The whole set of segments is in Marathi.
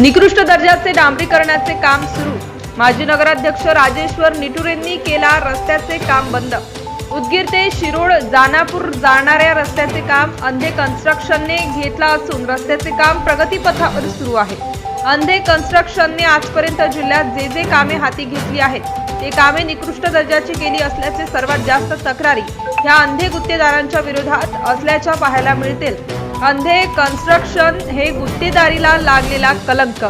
निकृष्ट दर्जाचे डांबरीकरणाचे काम सुरू. माजी नगराध्यक्ष राजेश्वर निटुरेंनी केला रस्त्याचे काम बंद. उदगीर ते शिरोड जानापूर जाणाऱ्या रस्त्याचे काम अंधे कन्स्ट्रक्शनने घेतला असून रस्त्याचे काम प्रगतीपथावर सुरू आहे. अंधे कन्स्ट्रक्शनने आजपर्यंत जिल्ह्यात जे जे कामे हाती घेतली आहेत ते कामे निकृष्ट दर्जाची केली असल्याचे सर्वात जास्त तक्रारी ह्या अंधे गुत्तेदारांच्या विरोधात असल्याच्या पाहायला मिळतील. अंधे कन्स्ट्रक्शन हे गुत्तेदारीला लागलेला कलंक.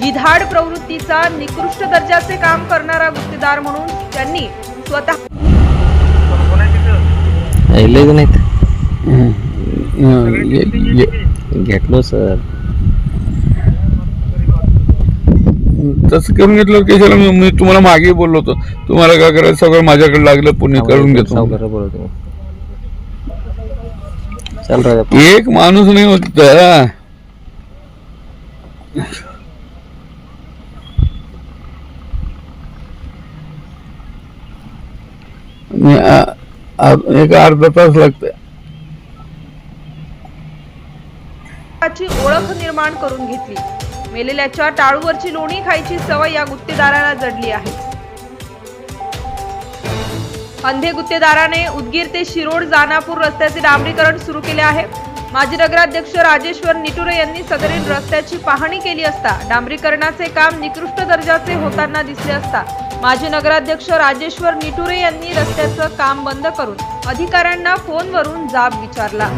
गिधाड प्रवृत्तीचा निकृष्ट दर्जाचे काम करणारा गुत्तेदार म्हणून त्यांनी स्वतः घेतलो सर. तसं करून घेतलं कशाला मी मी तुम्हाला मागे बोललो होतो. तुम्हाला काय करायचं? सगळं माझ्याकडे लागलं पुणे करून घेतो. बोलतो एक माणूस नाही होत एक अर्धा तास लागतंय ची ओळख निर्माण करून घेतली. मेलेल्याच्या टाळूवरची लोणी खायची सवय या गुत्तेदाराला जडली आहे. अंधे गुत्तेदाराने उदगीर ते शिरोड जानापूर रस्त्याचे डांबरीकरण सुरू केले आहे. माजी नगराध्यक्ष राजेश्वर निटुरे यांनी सदरील रस्त्याची पाहणी केली असता डांबरीकरणाचे काम निकृष्ट दर्जाचे होताना दिसले असता माजी नगराध्यक्ष राजेश्वर निटुरे यांनी रस्त्याचं काम बंद करून अधिकाऱ्यांना फोनवरून जाब विचारला.